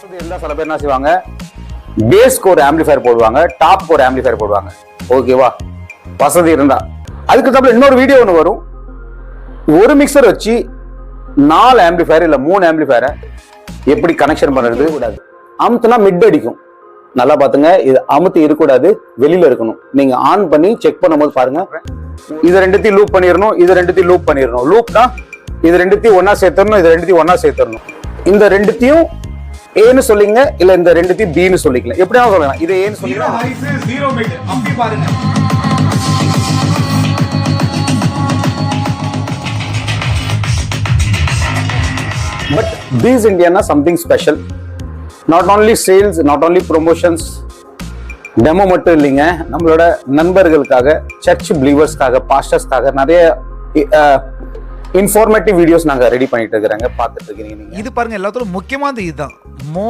வசதி இருந்தால் சில பேர் என்ன செய்வாங்க? பேஸ்க்கு ஒரு ஆம்பிளிஃபயர் போடுவாங்க டாப்க்கு ஒரு ஆம்பிளிஃபயர் போடுவாங்க. ஓகேவா வசதி இருந்தால் அதுக்கு தப்பு இன்னொரு வீடியோ ஒன்று வரும். ஒரு மிக்சர் வச்சு நாலு ஆம்பிளிஃபயர் இல்லை மூணு ஆம்பிளிஃபயரை எப்படி கனெக்ஷன் பண்ணுறது கூடாது அமுத்துனா மிட் அடிக்கும். நல்லா பார்த்துங்க இது அமுத்து இருக்கக்கூடாது வெளியில் இருக்கணும். நீங்கள் ஆன் பண்ணி செக் பண்ணும்போது பாருங்க. இது ரெண்டுத்தையும் லூப் பண்ணிடணும் இது ரெண்டுத்தையும் லூப் பண்ணிடணும் லூப்னா இது ரெண்டுத்தையும் ஒன்றா சேர்த்துடணும் இது ரெண்டுத்தையும் ஒன்றா சேர்த்தரணும். இந்த ரெண்டுத்தையும் ஏன்னு சொல்லிங்க இல்ல இந்த ரெண்டுத்தையும் பின்னு சொல்லிக்கலாம் எப்படியா சொல்லலாம். இது ஏன்னு பாருங்க. பட் பீஸ் Indiana something special not only sales not only promotions demo மட்டும் இல்லைங்க. நம்மளோட நண்பர்களுக்காக சர்ச் பிலீவர்ஸ்க்காக பாஸ்டர்ஸ்க்காக நிறைய இன்ஃபார்மேட்டிவ் வீடியோஸ் நாங்கள் ரெடி பண்ணிட்டு இருக்கிறாங்க. பார்த்துட்டு இருக்கிறீங்க இது பாருங்க எல்லாத்தோட முக்கியமானது இதுதான். மோ